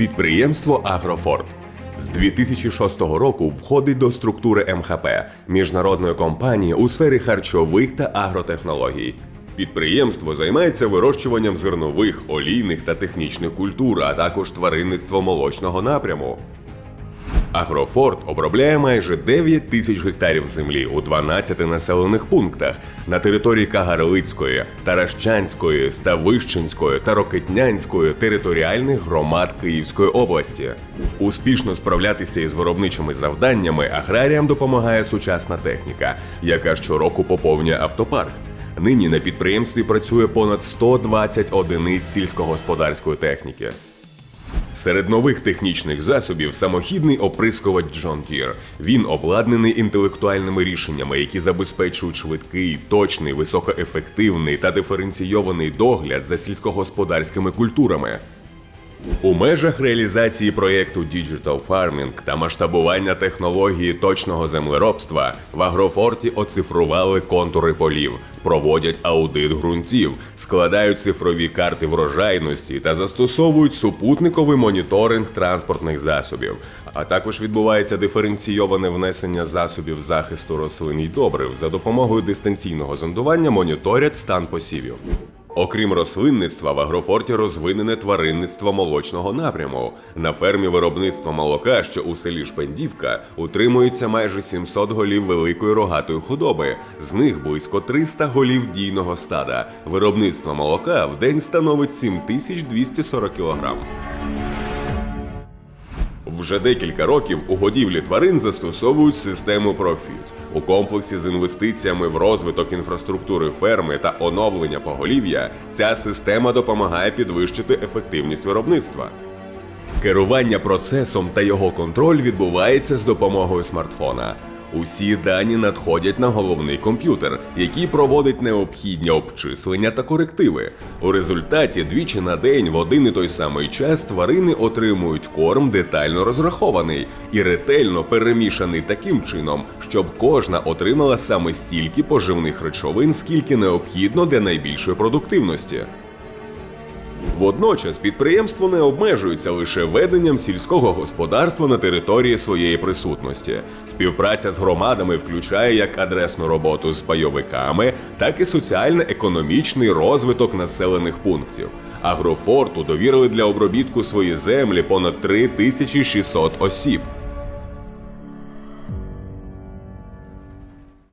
Підприємство Агрофорд з 2006 року входить до структури МХП міжнародної компанії у сфері харчових та агротехнологій. Підприємство займається вирощуванням зернових, олійних та технічних культур, а також тваринництво молочного напряму. Агрофорт обробляє майже 9 тисяч гектарів землі у 12 населених пунктах на території Кагарлицької, Таращанської, Ставищенської та Рокетнянської територіальних громад Київської області. Успішно справлятися із виробничими завданнями аграріям допомагає сучасна техніка, яка щороку поповнює автопарк. Нині на підприємстві працює понад 120 одиниць сільськогосподарської техніки. Серед нових технічних засобів самохідний оприскувач John Deere. Він обладнаний інтелектуальними рішеннями, які забезпечують швидкий, точний, високоефективний та диференційований догляд за сільськогосподарськими культурами. У межах реалізації проєкту Digital Farming та масштабування технології точного землеробства в Агрофорті оцифрували контури полів, проводять аудит ґрунтів, складають цифрові карти врожайності та застосовують супутниковий моніторинг транспортних засобів. А також відбувається диференційоване внесення засобів захисту рослин і добрив за допомогою дистанційного зондування моніторять стан посівів. Окрім рослинництва, в Агрофорті розвинене тваринництво молочного напряму. На фермі виробництва молока, що у селі Шпендівка, утримується майже 700 голів великої рогатої худоби. З них близько 300 голів дійного стада. Виробництво молока в день становить 7240 кг. Вже декілька років у годівлі тварин застосовують систему Profit. У комплексі з інвестиціями в розвиток інфраструктури ферми та оновлення поголів'я ця система допомагає підвищити ефективність виробництва. Керування процесом та його контроль відбувається з допомогою смартфона. Усі дані надходять на головний комп'ютер, який проводить необхідні обчислення та корективи. У результаті двічі на день в один і той самий час тварини отримують корм детально розрахований і ретельно перемішаний таким чином, щоб кожна отримала саме стільки поживних речовин, скільки необхідно для найбільшої продуктивності. Водночас підприємство не обмежується лише веденням сільського господарства на території своєї присутності. Співпраця з громадами включає як адресну роботу з пайовиками, так і соціально-економічний розвиток населених пунктів. Агрофорту довірили для обробітку свої землі понад 3600 осіб.